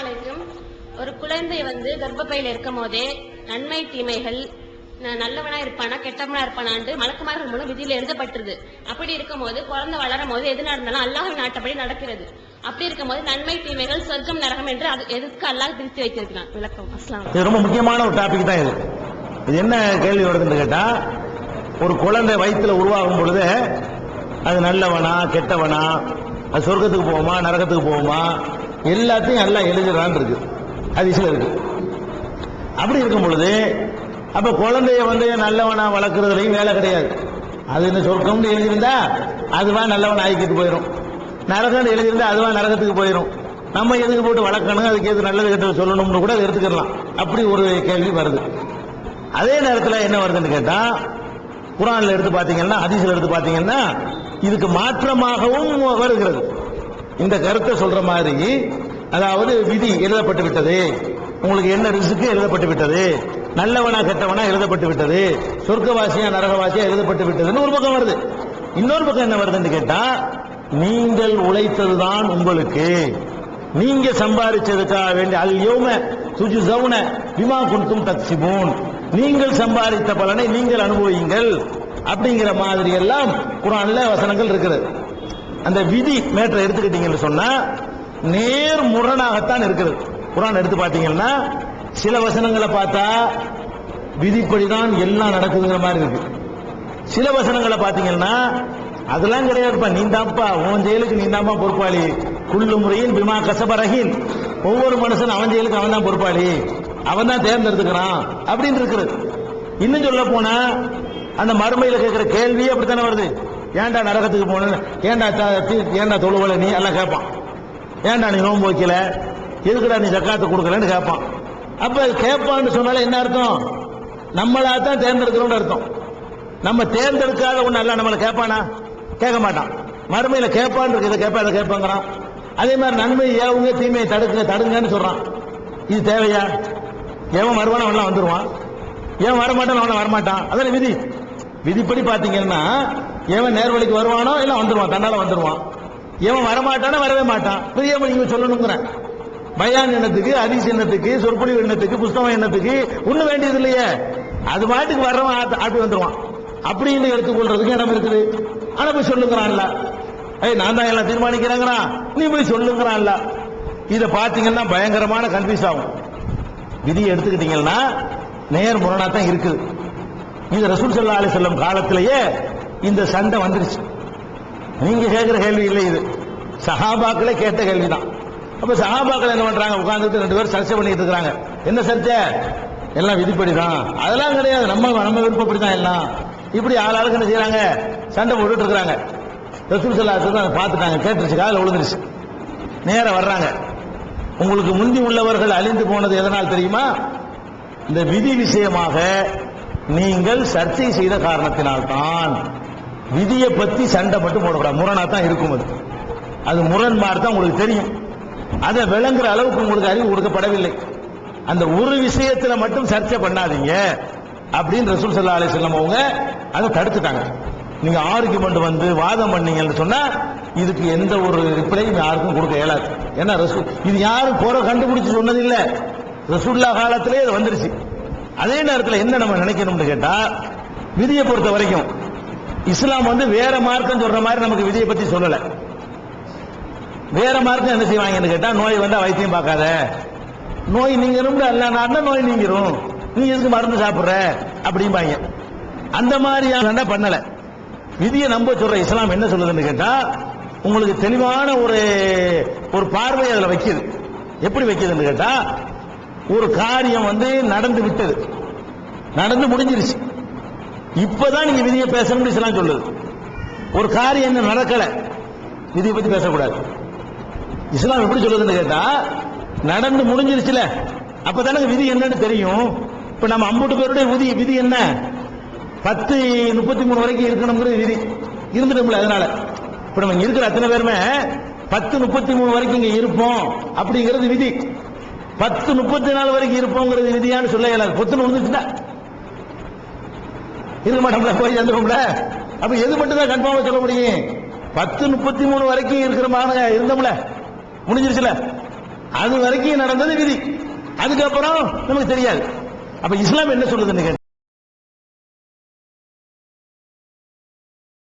அலைக்கும் ஒரு குழந்தை வந்து கர்ப்பப்பையில் இருக்கும் போதே நன்மை தீமைகள் நல்லவனா இருப்பானா கெட்டவனா இருப்பானான்னு மலக்குமார்கள் மூலம் விதியில் எழுதப்பட்டிருது. அப்படி இருக்கும் போது குழந்தை வளரும் போது எது நடந்தாலும் அல்லாஹின் நாட்டப்படி நடக்கிறது. அப்படி இருக்கும் போது நன்மை தீமைகள் சொர்க்கம் நரகம் என்று அது எதுக்கு அல்லாஹ் பிரித்து வைத்திருக்கிறான்? விளக்கம். அஸ்லாம் இது ரொம்ப முக்கியமான ஒரு டாபிக் தான் இது. இது என்ன கேள்வி வருதுன்னு கேட்டா ஒரு குழந்தை வயித்துல உருவாகும் பொழுது அது நல்லவனா கெட்டவனா அது சொர்க்கத்துக்கு போவோமா நரகத்துக்கு போவோமா எல்லாத்தையும் எல்லாம் எழுதுறான்னு இருக்கு. ஹதீஸ்ல இருக்கு. அப்படி இருக்கும் பொழுது அப்ப குழந்தைய வந்து நல்லவனா வளர்க்கறதுலையும் வேலை கிடையாது. அது என்ன சொர்க்கம்னு எழுதியிருந்தா அதுவா நல்லவன் ஆய்க்கிட்டு போயிடும் நரகம்னு எழுதியிருந்தா அதுவா நரகத்துக்கு போயிடும் நம்ம எதுக்கு போட்டு வளர்க்கணும்? அதுக்கு எது நல்லது கெட்டது சொல்லணும்னு கூட எடுத்துக்கலாம். அப்படி ஒரு கேள்வி வருது. அதே நேரத்தில் என்ன வருதுன்னு கேட்டால் குரானில் எடுத்து பார்த்தீங்கன்னா ஹதீஸ்ல எடுத்து பார்த்தீங்கன்னா இதுக்கு மாற்றமாகவும் வருகிறது. இந்த கருத்தை சொல்ற மாதிரி அதாவது விதி எழுதப்பட்டு விட்டது. உங்களுக்கு என்ன ரிசுக்கு எழுதப்பட்டு விட்டது? நல்லவனா கெட்டவனா எழுதப்பட்டு விட்டது. சொர்க்கவாசியா நரகவாசியா எழுதப்பட்டு விட்டதுன்னு ஒரு பக்கம் வருது. இன்னொரு பக்கம் என்ன வருதுன்னு கேட்டா நீங்கள் உழைத்ததுதான் உங்களுக்கு. நீங்க சம்பாதிச்சதுக்காக வேண்டிய அல் யோம சுஜு சவுன விமா குண்டும் தக்சிபூன் நீங்கள் சம்பாதித்த பலனை நீங்கள் அனுபவியுங்கள். அப்படிங்கிற மாதிரி எல்லாம் குரான்ல வசனங்கள் இருக்கிறது அந்த விதி மேட்டரை எடுத்துக்கிட்டீங்கன்னு சொன்னா நேர் முரணாகத்தான் இருக்கிறது குரான் எடுத்து பார்த்தீங்கன்னா சில வசனங்களை பார்த்தா விதிப்படிதான் எல்லாம் நடக்குதுங்கிற மாதிரி இருக்கு. சில வசனங்களை பார்த்தீங்கன்னா அதெல்லாம் கிடையாதுப்பா நீ தான்ப்பா உன் செயலுக்கு நீ தான்ப்பா பொறுப்பாளி. குள்ளு முறையில் பிமா கசபரகின் ஒவ்வொரு மனுஷன் அவன் செயலுக்கு அவன் தான் பொறுப்பாளி. அவன் தான் தேர்ந்தெடுத்துக்கிறான். அப்படின்னு இருக்கிறது இன்னும் சொல்ல போனா அந்த மறுமையில் கேட்கிற கேள்வியே அப்படித்தானே வருது? ஏன்டா நரகத்துக்கு போன ஏன்டா த- தீ- ஏன்டா தொழுவலை நீ? எல்லாம் கேட்பான். ஏன்டா நீ நோன்பு வைக்கல? எதுக்குடா நீ ஜக்காத்து கொடுக்கலன்னு கேட்பான். அப்ப கேட்பான்னு சொன்னாலே என்ன அர்த்தம்? நம்மளா தான் தேர்ந்தெடுக்கிறோம்னு அர்த்தம். நம்ம தேர்ந்தெடுக்காத ஒண்ணு எல்லாம் நம்மளை கேட்பானா? கேட்க மாட்டான். மறுமையில கேட்பான்னு இருக்கு இதை கேட்பா இதை கேட்பாங்கிறான். அதே மாதிரி நன்மை ஏவுங்க தீமையை தடுக்க தடுங்கன்னு சொல்றான். இது தேவையா? எவன் வருவானோ அவன் வந்துருவான். ஏன் வரமாட்டான் அவனை வரமாட்டான். அதான விதி. விதிப்படி பாத்தீங்கன்னா எவன் நேர்வழிக்கு வருவானோ இல்ல வந்துருவான் தன்னால வந்துருவான். எவன் வரமாட்டானோ வரவே மாட்டான். பெரிய நீங்க சொல்லணுங்கிறேன் பயான் எண்ணத்துக்கு அதிச எண்ணத்துக்கு சொற்பொழிவு எண்ணத்துக்கு புஸ்தகம் எண்ணத்துக்கு ஒண்ணும் வேண்டியது இல்லையே அது மாட்டுக்கு வர்றவன் ஆட்டு- ஆட்டி வந்துருவான். அப்படின்னு எடுத்துக்கொள்றதுக்கு இடம் இருக்குது. ஆனா போய் சொல்லுங்கிறான்ல. ஏய் நான் தான் எல்லாம் தீர்மானிக்கிறேங்கிறான் நீ போய் சொல்லுங்கிறான்ல. இதை பார்த்தீங்கன்னா பயங்கரமான கன்ஃபியூஸ் ஆகும். விதியை எடுத்துக்கிட்டீங்கன்னா நேர் முரணா தான் இருக்குது. இந்த ரசூல் சல்லா அலி செல்லம் காலத்திலேயே இந்த சண்டை வந்துருச்சு. நீங்க கேட்கிற கேள்வி இல்லை இது. சஹாபாக்களே கேட்ட கேள்விதான். அப்ப சஹாபாக்கள் என்ன பண்றாங்க? உட்கார்ந்துட்டு ரெண்டு பேரும் சர்ச்சை பண்ணிட்டு இருக்கிறாங்க. என்ன சர்ச்சை? எல்லாம் விதிப்படி தான் அதெல்லாம் கிடையாது. நம்ம நம்ம விருப்பப்படி தான் எல்லாம். இப்படி ஆளாளுக்கு என்ன செய்யறாங்க சண்டை போட்டுட்டு இருக்காங்க ரசூல் சல்லா அதை பார்த்துட்டாங்க. கேட்டுருச்சு காதில் விழுந்துருச்சு. நேரம் வர்றாங்க. உங்களுக்கு முந்தி உள்ளவர்கள் அழிந்து போனது எதனால் தெரியுமா? இந்த விதி விஷயமாக நீங்கள் சர்ச்சை செய்த காரணத்தினால்தான் விதியை பத்தி சண்டை மட்டும் போடக்கூடாது. முரணா தான் இருக்கும் அது. அது முரண்பாடு தான் உங்களுக்கு தெரியும். அதை விளங்குற அளவுக்கு உங்களுக்கு அறிவு கொடுக்கப்படவில்லை. அந்த ஒரு விஷயத்துல மட்டும் சர்ச்சை பண்ணாதீங்க. அப்படின்னு ரசூல் சல்லா அலிஸ்லாம் அவங்க அதை தடுத்துட்டாங்க. நீங்க ஆர்குமெண்ட் வந்து வாதம் பண்ணீங்கன்னு சொன்னா இதுக்கு எந்த ஒரு ரிப்ளையும் யாருக்கும் கொடுக்க இயலாது. ஏன்னா ரசூல் இது யாரும் குறை கண்டுபிடிச்சு சொன்னது இல்ல. ரசூல்லா காலத்திலே இது வந்துருச்சு. அதே நேரத்தில் என்ன நம்ம நினைக்கணும்னு கேட்டா விதியை பொறுத்த வரைக்கும் இஸ்லாம் வந்து வேற மார்க்கம் சொல்ற மாதிரி நமக்கு விதியை பத்தி சொல்லல. வேற மார்க்கம் என்ன செய்வாங்கன்னு கேட்டா நோய் வந்தா வைத்தியம் பார்க்காத. நோய் நீங்கிரும் அல்ல நோய் நீங்கிரும்? நீ எதுக்கு மருந்து சாப்பிடுற? அப்படிம்பாங்க. அந்த மாதிரி பண்ணல. விதியை நம்ப சொல்ற இஸ்லாம் என்ன சொல்லுதுன்னு கேட்டா உங்களுக்கு தெளிவான ஒரு ஒரு பார்வை அதுல வைக்குது. எப்படி வைக்குதுன்னு கேட்டா ஒரு காரியம் வந்து நடந்து விட்டது. நடந்து முடிஞ்சிருச்சு. இப்பதான் நீங்க விதியை பேசணும்னு இஸ்லாம் சொல்லுது. ஒரு காரியம் என்ன நடக்கல. விதியை பத்தி பேசக்கூடாது. இஸ்லாம் எப்படி சொல்லுதுன்னு கேட்டா நடந்து முடிஞ்சிருச்சுல. அப்பதானே விதி என்னன்னு தெரியும். இப்ப நம்ம அம்புட்டு பேருடைய விதி விதி என்ன? பத்து முப்பத்தி மூணு வரைக்கும் இருக்கணுங்கிறது விதி. இருந்துட்டோம்ல அதனால. இப்ப நம்ம இருக்கிற அத்தனை பேருமே பத்து முப்பத்தி மூணு வரைக்கும் இங்க இருப்போம் அப்படிங்கிறது விதி. பத்து முப்பத்தி நாலு வரைக்கும் இருப்போங்கிறது விதியான்னு சொல்ல இயலாது பொத்துன்னு வந்துச்சுன்னா இருக்க மாட்டோம்ல போய் சேர்ந்துடும்ல அப்ப எது மட்டும் தான் கன்ஃபார்மா சொல்ல முடியும்? பத்து முப்பத்தி மூணு வரைக்கும் இருக்கிற மாணவ இருந்தோம்ல. முடிஞ்சிருச்சுல. அது வரைக்கும் நடந்தது விதி. அதுக்கப்புறம் நமக்கு தெரியாது. அப்ப இஸ்லாம் என்ன சொல்லுதுன்னு